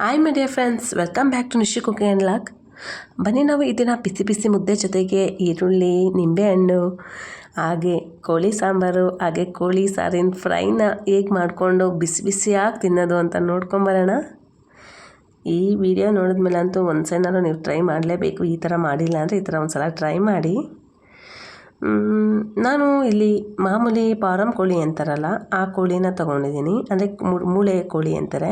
Hi my dear friends welcome back to Nishi cooking and vlog ಬನ್ನಿ ನಾವು ಇದನ್ನು ಬಿಸಿ ಬಿಸಿ ಮುದ್ದೆ ಜೊತೆಗೆ ಈರುಳ್ಳಿ, ನಿಂಬೆಹಣ್ಣು, ಹಾಗೆ ಕೋಳಿ ಸಾಂಬಾರು, ಹಾಗೆ ಕೋಳಿ ಸಾರಿನ ಫ್ರೈನ ಹೇಗೆ ಮಾಡಿಕೊಂಡು ಬಿಸಿ ಬಿಸಿಯಾಗಿ ತಿನ್ನೋದು ಅಂತ ನೋಡ್ಕೊಂಬರೋಣ ಈ ವಿಡಿಯೋ ನೋಡಿದ್ಮೇಲೆ ಅಂತೂ ಒಂದು ಸೈನಾರು ನೀವು ಟ್ರೈ ಮಾಡಲೇಬೇಕು. ಈ ಥರ ಮಾಡಿಲ್ಲ ಅಂದರೆ ಈ ಥರ ಒಂದು ಸಲ ಟ್ರೈ ಮಾಡಿ. ನಾನು ಇಲ್ಲಿ ಮಾಮೂಲಿ ಫಾರಮ್ ಕೋಳಿ ಅಂತಾರಲ್ಲ, ಆ ಕೋಳಿನ ತೊಗೊಂಡಿದ್ದೀನಿ. ಅಂದರೆ ಮೂಳೆ ಕೋಳಿ ಅಂತಾರೆ.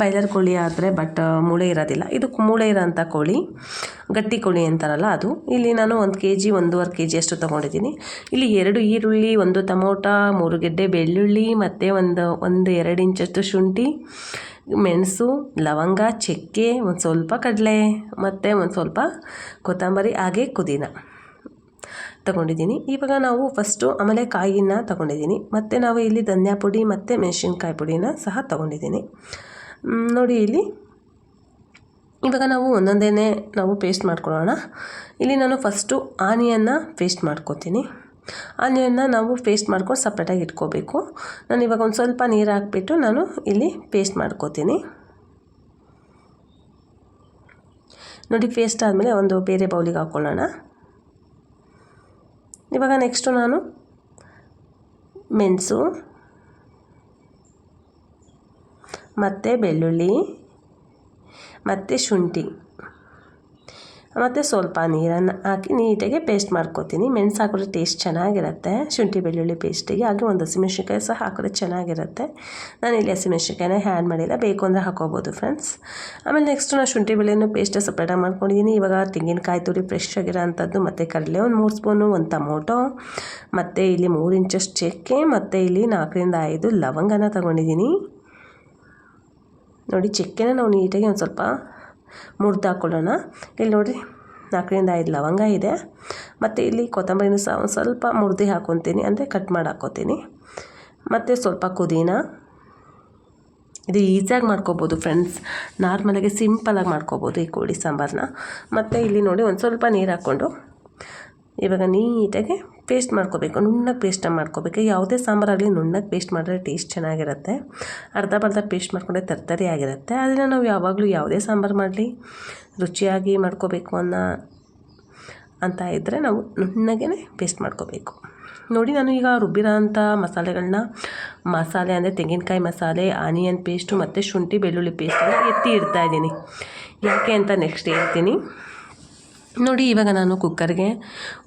ಬಾಯ್ಲರ್ ಕೋಳಿ ಆದರೆ ಬಟ್ ಮೂಳೆ ಇರೋದಿಲ್ಲ. ಇದು ಮೂಳೆ ಇರೋಂಥ ಕೋಳಿ. ಗಟ್ಟಿ ಕೋಳಿ ಅಂತಾರಲ್ಲ ಅದು. ಇಲ್ಲಿ ನಾನು ಒಂದು ಕೆ ಜಿ ಒಂದೂವರೆ ಕೆ ಜಿ ಅಷ್ಟು ತೊಗೊಂಡಿದ್ದೀನಿ. ಇಲ್ಲಿ ಎರಡು ಈರುಳ್ಳಿ, ಒಂದು ಟೊಮೊಟ, ಮೂರು ಗೆಡ್ಡೆ ಬೆಳ್ಳುಳ್ಳಿ, ಮತ್ತು ಒಂದು ಒಂದು ಎರಡು ಇಂಚಷ್ಟು ಶುಂಠಿ, ಮೆಣಸು, ಲವಂಗ, ಚಕ್ಕೆ, ಒಂದು ಸ್ವಲ್ಪ ಕಡಲೆ, ಮತ್ತು ಒಂದು ಸ್ವಲ್ಪ ಕೊತ್ತಂಬರಿ, ಹಾಗೆ ಪುದೀನ. ತಗೊಂಡಿದ್ದೀನಿ. ಇವಾಗ ನಾವು ಫಸ್ಟು ಆಮೇಲೆ ಕಾಯಿನ ತಗೊಂಡಿದ್ದೀನಿ. ಮತ್ತು ನಾವು ಇಲ್ಲಿ ಧನಿಯಾ ಪುಡಿ ಮತ್ತು ಮೆಣಸಿನ್ಕಾಯಿ ಪುಡಿನ ಸಹ ತಗೊಂಡಿದ್ದೀನಿ. ನೋಡಿ ಇಲ್ಲಿ. ಇವಾಗ ನಾವು ಒಂದೊಂದೇ ನಾವು ಪೇಸ್ಟ್ ಮಾಡ್ಕೊಳ್ಳೋಣ. ಇಲ್ಲಿ ನಾನು ಫಸ್ಟು ಆನಿಯನ್ನ ಪೇಸ್ಟ್ ಮಾಡ್ಕೊತೀನಿ. ಆನಿಯನ್ನ ನಾವು ಪೇಸ್ಟ್ ಮಾಡ್ಕೊಂಡು ಸಪ್ರೇಟಾಗಿ ಇಟ್ಕೋಬೇಕು. ನಾನು ಇವಾಗ ಒಂದು ಸ್ವಲ್ಪ ನೀರು ಹಾಕ್ಬಿಟ್ಟು ನಾನು ಇಲ್ಲಿ ಪೇಸ್ಟ್ ಮಾಡ್ಕೋತೀನಿ. ನೋಡಿ ಪೇಸ್ಟ್ ಆದಮೇಲೆ ಒಂದು ಬೇರೆ ಬೌಲಿಗೆ ಹಾಕ್ಕೊಳ್ಳೋಣ ಇವಾಗ ನೆಕ್ಸ್ಟು ನಾನು ಮೆಣಸು ಮತ್ತು ಬೆಳ್ಳುಳ್ಳಿ ಮತ್ತು ಶುಂಠಿ ಮತ್ತು ಸ್ವಲ್ಪ ನೀರನ್ನು ಹಾಕಿ ನೀಟಾಗಿ ಪೇಸ್ಟ್ ಮಾಡ್ಕೋತೀನಿ. ಮೆಣಸು ಹಾಕಿದ್ರೆ ಟೇಸ್ಟ್ ಚೆನ್ನಾಗಿರುತ್ತೆ. ಶುಂಠಿ ಬೆಳ್ಳುಳ್ಳಿ ಪೇಸ್ಟಿಗೆ ಹಾಗೆ ಒಂದು ಹಸಿಮೆಣ್ಸಿನ್ಕಾಯಿ ಸಹ ಹಾಕಿದ್ರೆ ಚೆನ್ನಾಗಿರುತ್ತೆ. ನಾನು ಇಲ್ಲಿ ಹಸಿಮೆಣ್ಸಿನ್ಕಾಯಿನ ಹ್ಯಾಡ್ ಮಾಡಿಲ್ಲ. ಬೇಕು ಅಂದರೆ ಹಾಕೋಬೋದು ಫ್ರೆಂಡ್ಸ್ ಆಮೇಲೆ ನೆಕ್ಸ್ಟ್ ನಾನು ಶುಂಠಿ ಬೆಳ್ಳುಳ್ಳಿ ಪೇಸ್ಟ್ ಸಪ್ರೇಟಾಗಿ ಮಾಡ್ಕೊಂಡಿದ್ದೀನಿ ಇವಾಗ ತೆಂಗಿನಕಾಯಿ ತುರಿ ಫ್ರೆಶ್ ಆಗಿರೋ ಅಂಥದ್ದು ಮತ್ತು ಕಡಲೆ ಒಂದು ಮೂರು ಸ್ಪೂನು ಒಂದು ಟೊಮೊಟೊ, ಮತ್ತು ಇಲ್ಲಿ ಮೂರು ಇಂಚಷ್ಟು ಚಕ್ಕೆ, ಮತ್ತು ಇಲ್ಲಿ ನಾಲ್ಕರಿಂದ ಐದು ಲವಂಗನ ತಗೊಂಡಿದ್ದೀನಿ ನೋಡಿ, ಚಕ್ಕೆನ ನಾವು ನೀಟಾಗಿ ಒಂದು ಸ್ವಲ್ಪ ಮುರ್ದು ಹಾಕ್ಕೊಳ್ಳೋಣ ಇಲ್ಲಿ ನೋಡಿ ನಾಲ್ಕರಿಂದ ಐದು ಲವಂಗ ಇದೆ. ಮತ್ತು ಇಲ್ಲಿ ಕೊತ್ತಂಬರಿನೂ ಸಹ ಒಂದು ಸ್ವಲ್ಪ ಮುರಿದು ಹಾಕ್ಕೊತೀನಿ ಅಂದರೆ ಕಟ್ ಮಾಡಿ ಹಾಕ್ಕೊತೀನಿ ಮತ್ತು ಸ್ವಲ್ಪ ಕುದೀನ ಇದು ಈಸಿಯಾಗಿ ಮಾಡ್ಕೋಬೋದು ಫ್ರೆಂಡ್ಸ್ ನಾರ್ಮಲಾಗಿ ಸಿಂಪಲಾಗಿ ಮಾಡ್ಕೋಬೋದು ಈ ಕೋಳಿ ಸಾಂಬಾರನ್ನ ಮತ್ತು ಇಲ್ಲಿ ನೋಡಿ ಒಂದು ಸ್ವಲ್ಪ ನೀರು ಹಾಕ್ಕೊಂಡು ಇವಾಗ ನೀಟಾಗಿ ಪೇಸ್ಟ್ ಮಾಡ್ಕೋಬೇಕು, ನುಣ್ಣಗೆ ಪೇಸ್ಟ್ ಮಾಡ್ಕೋಬೇಕು. ಯಾವುದೇ ಸಾಂಬಾರಾಗಲಿ ನುಣ್ಣಗೆ ಪೇಸ್ಟ್ ಮಾಡಿದ್ರೆ ಟೇಸ್ಟ್ ಚೆನ್ನಾಗಿರುತ್ತೆ. ಅರ್ಧ ಬರ್ಧ ಪೇಸ್ಟ್ ಮಾಡ್ಕೊಂಡ್ರೆ ತರ್ತರಿ ಆಗಿರುತ್ತೆ. ಅದನ್ನು ನಾವು ಯಾವಾಗಲೂ ಯಾವುದೇ ಸಾಂಬಾರು ಮಾಡಲಿ, ರುಚಿಯಾಗಿ ಮಾಡ್ಕೋಬೇಕು ಅನ್ನೋ, ಅಂತ ಇದ್ದರೆ ನಾವು ನುಣ್ಣಗೆ ಪೇಸ್ಟ್ ಮಾಡ್ಕೋಬೇಕು. ನೋಡಿ ನಾನು ಈಗ ರುಬ್ಬಿರೋ ಅಂಥ ಮಸಾಲೆಗಳನ್ನ ಮಸಾಲೆ ಅಂದರೆ ತೆಂಗಿನಕಾಯಿ ಮಸಾಲೆ, ಆನಿಯನ್ ಪೇಸ್ಟು ಮತ್ತು ಶುಂಠಿ ಬೆಳ್ಳುಳ್ಳಿ ಪೇಸ್ಟನ್ನು ಎತ್ತಿ ಇಡ್ತಾ ಇದ್ದೀನಿ. ಯಾಕೆ ಅಂತ ನೆಕ್ಸ್ಟ್ ಹೇಳ್ತೀನಿ. ನೋಡಿ, ಇವಾಗ ನಾನು ಕುಕ್ಕರ್ಗೆ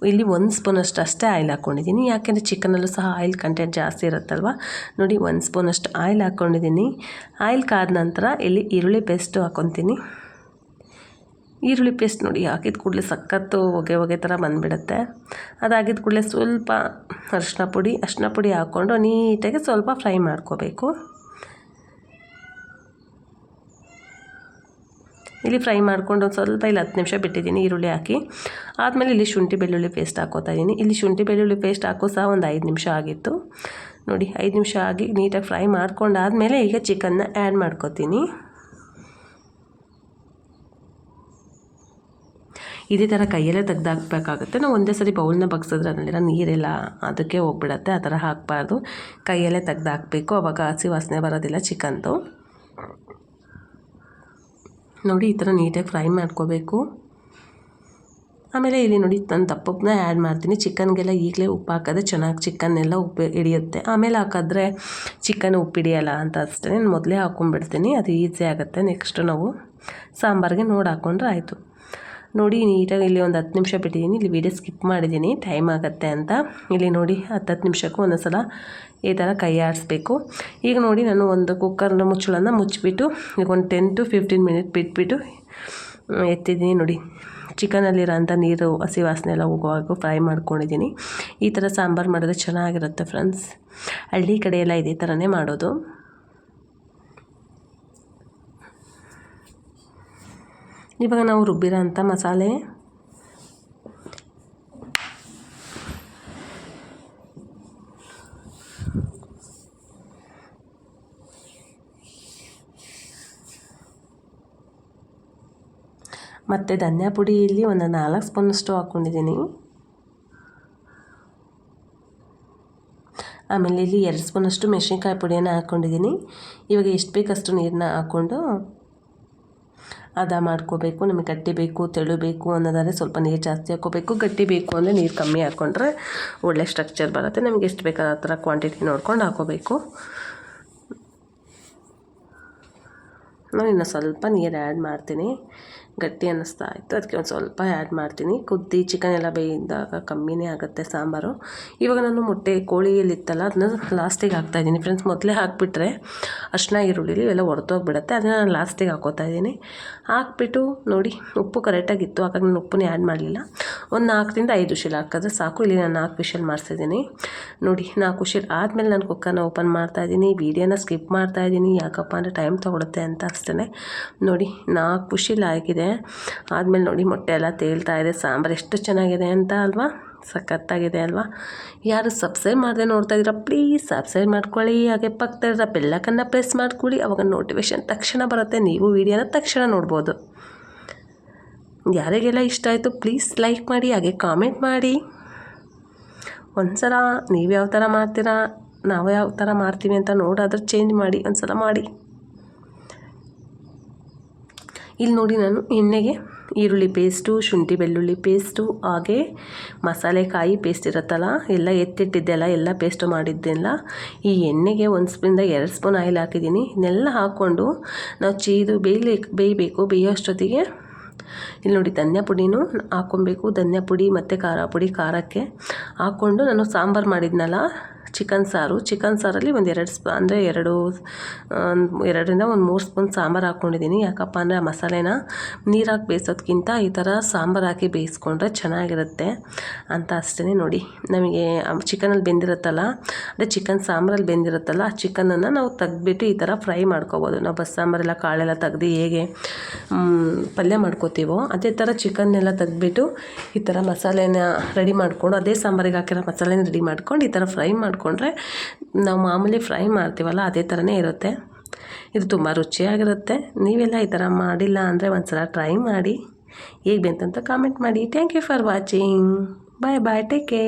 ಇಲ್ಲಿ ಒಂದು ಸ್ಪೂನಷ್ಟು ಅಷ್ಟೇ ಆಯಿಲ್ ಹಾಕ್ಕೊಂಡಿದ್ದೀನಿ. ಯಾಕೆಂದರೆ ಚಿಕನಲ್ಲೂ ಸಹ ಆಯಿಲ್ ಕಂಟೆಂಟ್ ಜಾಸ್ತಿ ಇರುತ್ತಲ್ವ? ನೋಡಿ ಒಂದು ಸ್ಪೂನಷ್ಟು ಆಯಿಲ್ ಹಾಕ್ಕೊಂಡಿದ್ದೀನಿ. ಆಯಿಲ್ ಕಾದ ನಂತರ ಇಲ್ಲಿ ಈರುಳ್ಳಿ ಪೇಸ್ಟು ಹಾಕ್ಕೊತೀನಿ ಈರುಳ್ಳಿ ಪೇಸ್ಟ್ ನೋಡಿ, ಹಾಕಿದ ಕೂಡಲೇ ಸಖತ್ತು ಹೊಗೆ ಹೊಗೆ ಥರ ಬಂದುಬಿಡುತ್ತೆ. ಅದಾಗಿದ ಕೂಡಲೇ ಸ್ವಲ್ಪ ಅರಿಶಿನ ಪುಡಿ ಅರಿಶಿನ ಪುಡಿ ಹಾಕ್ಕೊಂಡು ನೀಟಾಗಿ ಸ್ವಲ್ಪ ಫ್ರೈ ಮಾಡ್ಕೋಬೇಕು. ಇಲ್ಲಿ ಫ್ರೈ ಮಾಡ್ಕೊಂಡು ಒಂದು ಸ್ವಲ್ಪ ಇಲ್ಲಿ ಹತ್ತು ನಿಮಿಷ ಬಿಟ್ಟಿದ್ದೀನಿ ಈರುಳ್ಳಿ ಹಾಕಿ. ಆದಮೇಲೆ ಇಲ್ಲಿ ಶುಂಠಿ ಬೆಳ್ಳುಳ್ಳಿ ಪೇಸ್ಟ್ ಹಾಕೋತಾ ಇದ್ದೀನಿ. ಇಲ್ಲಿ ಶುಂಠಿ ಬೆಳ್ಳುಳ್ಳಿ ಪೇಸ್ಟ್ ಹಾಕೋ ಸಹ ಒಂದು ಐದು ನಿಮಿಷ ಆಗಿತ್ತು. ನೋಡಿ, ಐದು ನಿಮಿಷ ಆಗಿ ನೀಟಾಗಿ ಫ್ರೈ ಮಾಡ್ಕೊಂಡಾದಮೇಲೆ ಈಗ ಚಿಕನ್ನ ಆ್ಯಡ್ ಮಾಡ್ಕೋತೀನಿ. ಇದೇ ಥರ ಕೈಯಲ್ಲೇ ತೆಗ್ದಾಕ್ಬೇಕಾಗುತ್ತೆ. ನಾವು ಒಂದೇ ಸರಿ ಬೌಲ್ನ ಬಗ್ಸಿದ್ರೆ ಅದರಲ್ಲಿರೋ ನೀರೆಲ್ಲ ಅದಕ್ಕೆ ಹೋಗ್ಬಿಡತ್ತೆ. ಆ ಥರ ಹಾಕಬಾರ್ದು. ಕೈಯಲ್ಲೇ ತೆಗ್ದಾಕಬೇಕು. ಅವಾಗ ಹಸಿ ವಾಸನೆ ಬರೋದಿಲ್ಲ ಚಿಕನ್ದು ನೋಡಿ ಈ ಥರ ನೀಟಾಗಿ ಫ್ರೈ ಮಾಡ್ಕೋಬೇಕು. ಆಮೇಲೆ ಇಲ್ಲಿ ನೋಡಿ ನಾನು ದಪ್ಪಪ್ಪನ್ನ ಆ್ಯಡ್ ಮಾಡ್ತೀನಿ. ಚಿಕನ್ಗೆಲ್ಲ ಈಗಲೇ ಉಪ್ಪು ಹಾಕಿದ್ರೆ ಚೆನ್ನಾಗಿ ಚಿಕನ್ನೆಲ್ಲ ಉಪ್ಪು ಹಿಡಿಯುತ್ತೆ. ಆಮೇಲೆ ಹಾಕಿದ್ರೆ ಚಿಕನ್ ಉಪ್ಪು ಹಿಡಿಯಲ್ಲ ಅಂತ ಅಷ್ಟೇ ನಾನು ಮೊದಲೇ ಹಾಕ್ಕೊಂಡ್ಬಿಡ್ತೀನಿ ಅದು ಈಸಿ ಆಗುತ್ತೆ. ನೆಕ್ಸ್ಟು ನಾವು ಸಾಂಬಾರಿಗೆ ನೋಡಿ ಹಾಕ್ಕೊಂಡ್ರೆ ಆಯಿತು. ನೋಡಿ ನೀಟಾಗಿ ಇಲ್ಲಿ ಒಂದು ಹತ್ತು ನಿಮಿಷ ಬಿಟ್ಟಿದ್ದೀನಿ. ಇಲ್ಲಿ ವೀಡಿಯೋ ಸ್ಕಿಪ್ ಮಾಡಿದ್ದೀನಿ. ಟೈಮ್ ಆಗುತ್ತೆ ಅಂತ. ಇಲ್ಲಿ ನೋಡಿ ಹತ್ತು ಹತ್ತು ನಿಮಿಷಕ್ಕೂ ಒಂದೊಂದು ಸಲ ಈ ಥರ ಕೈ ಆಡಿಸ್ಬೇಕು ಈಗ ನೋಡಿ ನಾನು ಒಂದು ಕುಕ್ಕರ್ನ ಮುಚ್ಚಳನ್ನ ಮುಚ್ಚಿಬಿಟ್ಟು, ಈಗ ಒಂದು ಟೆನ್ ಟು ಫಿಫ್ಟೀನ್ ಮಿನಿಟ್ ಬಿಟ್ಬಿಟ್ಟು ಎತ್ತಿದ್ದೀನಿ ನೋಡಿ. ಚಿಕನಲ್ಲಿರೋಂಥ ನೀರು, ಹಸಿ ವಾಸನೆ ಎಲ್ಲ ಹೋಗುವಾಗ ಫ್ರೈ ಮಾಡ್ಕೊಂಡಿದ್ದೀನಿ. ಈ ಥರ ಸಾಂಬಾರು ಮಾಡಿದ್ರೆ ಚೆನ್ನಾಗಿರುತ್ತೆ ಫ್ರೆಂಡ್ಸ್ ಹಳ್ಳಿ ಕಡೆ ಎಲ್ಲ ಇದೇ ಥರನೇ ಮಾಡೋದು. ಇವಾಗ ನಾವು ರುಬ್ಬಿರೋ ಅಂಥ ಮಸಾಲೆ. ಮತ್ತು ಧನಿಯಾ ಪುಡಿಯಲ್ಲಿ ಒಂದು ನಾಲ್ಕು ಸ್ಪೂನಷ್ಟು ಹಾಕ್ಕೊಂಡಿದ್ದೀನಿ. ಆಮೇಲೆ ಇಲ್ಲಿ ಎರಡು ಸ್ಪೂನಷ್ಟು ಮೆಣಸಿನ್ಕಾಯಿ ಪುಡಿಯನ್ನು ಹಾಕ್ಕೊಂಡಿದ್ದೀನಿ. ಇವಾಗ ಎಷ್ಟು ಬೇಕಷ್ಟು ನೀರನ್ನ ಹಾಕ್ಕೊಂಡು ಹದ ಮಾಡ್ಕೋಬೇಕು, ನಮಗೆ ಗಟ್ಟಿ ಬೇಕು ತೆಳು ಬೇಕು ಅನ್ನೋದಾದರೆ ಸ್ವಲ್ಪ ನೀರು ಜಾಸ್ತಿ ಹಾಕೋಬೇಕು. ಗಟ್ಟಿ ಬೇಕು ಅಂದರೆ ನೀರು ಕಮ್ಮಿ ಹಾಕ್ಕೊಂಡ್ರೆ ಒಳ್ಳೆ ಸ್ಟ್ರಕ್ಚರ್ ಬರುತ್ತೆ. ನಮಗೆ ಎಷ್ಟು ಬೇಕಾದ ಆ ಥರ ಕ್ವಾಂಟಿಟಿ ನೋಡ್ಕೊಂಡು ಹಾಕೋಬೇಕು. ನಾನು ಇನ್ನು ಸ್ವಲ್ಪ ನೀರು ಆ್ಯಡ್ ಮಾಡ್ತೀನಿ. ಗಟ್ಟಿ ಅನ್ನಿಸ್ತಾ ಇತ್ತು. ಅದಕ್ಕೆ ಒಂದು ಸ್ವಲ್ಪ ಆ್ಯಡ್ ಮಾಡ್ತೀನಿ. ಕುದ್ದಿ ಚಿಕನ್ ಎಲ್ಲ ಬೇಯಿದಾಗ ಕಮ್ಮಿನೇ ಆಗುತ್ತೆ ಸಾಂಬಾರು. ಇವಾಗ ನಾನು ಮೊಟ್ಟೆ ಕೋಳಿಯಲ್ಲಿತ್ತಲ್ಲ ಅದನ್ನ ಲಾಸ್ಟಿಗೆ ಹಾಕ್ತಾಯಿದ್ದೀನಿ ಫ್ರೆಂಡ್ಸ್ ಮೊದಲೇ ಹಾಕಿಬಿಟ್ರೆ ಅರ್ಶಿನ ಈರುಳ್ಳಿ ಇವೆಲ್ಲ ಹೊರತೋಗ್ಬಿಡುತ್ತೆ ಅದನ್ನ ನಾನು ಲಾಸ್ಟಿಗೆ ಹಾಕೋತಾ ಇದ್ದೀನಿ. ಹಾಕ್ಬಿಟ್ಟು ನೋಡಿ, ಉಪ್ಪು ಕರೆಕ್ಟಾಗಿತ್ತು ಹಾಗಾಗಿ ನಾನು ಉಪ್ಪನ್ನೇ ಆ್ಯಡ್ ಮಾಡಲಿಲ್ಲ. ಒಂದು ನಾಲ್ಕರಿಂದ ಐದು ವಿಷಲ್ ಹಾಕಿದ್ರೆ ಸಾಕು. ಇಲ್ಲಿ ನಾನು ನಾಲ್ಕು ವಿಷಲ್ ಮಾಡಿಸಿದ್ದೀನಿ ನೋಡಿ, ನಾಲ್ಕು ವಿಷಲ್ ಆದಮೇಲೆ ನಾನು ಕುಕ್ಕರ್ನ ಓಪನ್ ಮಾಡ್ತಾಯಿದ್ದೀನಿ ವೀಡಿಯೋನ ಸ್ಕಿಪ್ ಮಾಡ್ತಾಯಿದ್ದೀನಿ ಯಾಕಪ್ಪ ಅಂದರೆ ಟೈಮ್ ತೊಗೊಳುತ್ತೆ ಅಂತ ಅಷ್ಟೇ ನೋಡಿ, ನಾಲ್ಕು ವಿಷಲ್ ಆಗಿದೆ. ಆದಮೇಲೆ ನೋಡಿ, ಮೊಟ್ಟೆ ಎಲ್ಲ ತೇಲ್ತಾ ಇದೆ. ಸಾಂಬಾರು ಎಷ್ಟು ಚೆನ್ನಾಗಿದೆ ಅಂತ ಅಲ್ವಾ? ಸಖತ್ತಾಗಿದೆ ಅಲ್ವಾ? ಯಾರು ಸಬ್ಸ್ಕ್ರೈಬ್ ಮಾಡದೆ ನೋಡ್ತಾ ಇದ್ದೀರಾ, ಪ್ಲೀಸ್ ಸಬ್ಸ್ಕ್ರೈಬ್ ಮಾಡ್ಕೊಳ್ಳಿ. ಹಾಗೆ ಪಕ್ಕದ ಬೆಲ್ಲಕ್ಕನ್ನು ಪ್ರೆಸ್ ಮಾಡ್ಕೊಳ್ಳಿ. ಅವಾಗ ನೋಟಿಫಿಕೇಶನ್ ತಕ್ಷಣ ಬರುತ್ತೆ. ನೀವು ವೀಡಿಯೋನ ತಕ್ಷಣ ನೋಡ್ಬೋದು. ಯಾರಿಗೆಲ್ಲ ಇಷ್ಟ ಆಯಿತು ಪ್ಲೀಸ್ ಲೈಕ್ ಮಾಡಿ, ಹಾಗೆ ಕಾಮೆಂಟ್ ಮಾಡಿ. ಒಂದು ಸಲ ನೀವು ಯಾವ ಥರ ಮಾಡ್ತೀರಾ, ನಾವು ಯಾವ ಥರ ಮಾಡ್ತೀವಿ ಅಂತ ನೋಡಾದ್ರೆ ಚೇಂಜ್ ಮಾಡಿ ಒಂದು ಸಲ ಮಾಡಿ. ಇಲ್ಲಿ ನೋಡಿ ನಾನು ಎಣ್ಣೆಗೆ ಈರುಳ್ಳಿ ಪೇಸ್ಟು ಶುಂಠಿ ಬೆಳ್ಳುಳ್ಳಿ ಪೇಸ್ಟು ಹಾಗೆ ಮಸಾಲೆ ಕಾಯಿ ಪೇಸ್ಟ್ ಇರುತ್ತಲ್ಲ, ಎಲ್ಲ ಎತ್ತಿಟ್ಟಿದ್ದೆಲ್ಲ, ಎಲ್ಲ ಪೇಸ್ಟು ಮಾಡಿದ್ದೆಲ್ಲ, ಈ ಎಣ್ಣೆಗೆ ಒಂದು ಸ್ಪೂನಿಂದ ಎರಡು ಸ್ಪೂನ್ ಆಯಿಲ್ ಹಾಕಿದ್ದೀನಿ. ಇದನ್ನೆಲ್ಲ ಹಾಕ್ಕೊಂಡು ನಾವು ಚೀದು ಬೇಯಲಿ, ಬೇಯಬೇಕು, ಬೇಯೋಷ್ಟೊತ್ತಿಗೆ. ಇಲ್ಲಿ ನೋಡಿ ಧನ್ಯ ಪುಡಿನೂ ಹಾಕ್ಕೊಬೇಕು. ಧನ್ಯ ಪುಡಿ ಮತ್ತು ಖಾರ ಪುಡಿ ಖಾರಕ್ಕೆ ಹಾಕ್ಕೊಂಡು ನಾನು ಸಾಂಬಾರು ಮಾಡಿದ್ನಲ್ಲ ಚಿಕನ್ ಸಾರು. ಚಿಕನ್ ಸಾರಲ್ಲಿ ಒಂದು ಎರಡು ಸ್ಪ, ಅಂದರೆ ಎರಡು ಎರಡರಿಂದ ಒಂದು ಮೂರು ಸ್ಪೂನ್ ಸಾಂಬಾರು ಹಾಕ್ಕೊಂಡಿದ್ದೀನಿ ಯಾಕಪ್ಪ ಅಂದರೆ ಆ ಮಸಾಲೆನ ನೀರಾಕಿ ಬೇಯಿಸೋದ್ಕಿಂತ ಈ ಥರ ಸಾಂಬಾರು ಹಾಕಿ ಬೇಯಿಸ್ಕೊಂಡ್ರೆ ಚೆನ್ನಾಗಿರುತ್ತೆ ಅಂತ ಅಷ್ಟೇ ನೋಡಿ. ನಮಗೆ ಚಿಕನಲ್ಲಿ ಬೆಂದಿರುತ್ತಲ್ಲ, ಅಂದರೆ ಚಿಕನ್ ಸಾಂಬಾರಲ್ಲಿ ಬೆಂದಿರುತ್ತಲ್ಲ, ಆ ಚಿಕನನ್ನು ನಾವು ತೆಗ್ದುಬಿಟ್ಟು ಈ ಥರ ಫ್ರೈ ಮಾಡ್ಕೋಬೋದು. ನಾವು ಬಸ್ ಸಾಂಬಾರೆಲ್ಲ ಕಾಳೆಲ್ಲ ತೆಗ್ದು ಹೇಗೆ ಪಲ್ಯ ಮಾಡ್ಕೋತೀವೋ, ಅದೇ ಥರ ಚಿಕನ್ನೆಲ್ಲ ತೆಗ್ದುಬಿಟ್ಟು ಈ ಥರ ಮಸಾಲೆನ ರೆಡಿ ಮಾಡಿಕೊಂಡು, ಅದೇ ಸಾಂಬಾರಿಗೆ ಹಾಕಿರೋ ಮಸಾಲೆನ ರೆಡಿ ಮಾಡ್ಕೊಂಡು ಈ ಥರ ಫ್ರೈ ಮಾಡಿಕೊಂಡ್ರೆ ನಾವು ಮಾಮೂಲಿ ಫ್ರೈ ಮಾಡ್ತೀವಲ್ಲ ಅದೇ ಥರನೇ ಇರುತ್ತೆ. ಇದು ತುಂಬ ರುಚಿಯಾಗಿರುತ್ತೆ. ನೀವೆಲ್ಲ ಈ ಥರ ಮಾಡಿಲ್ಲ ಅಂದರೆ ಒಂದ್ಸಲ ಟ್ರೈ ಮಾಡಿ. ಹೇಗೆ ಬಂತಂತ ಕಾಮೆಂಟ್ ಮಾಡಿ. Thank you for watching bye bye take care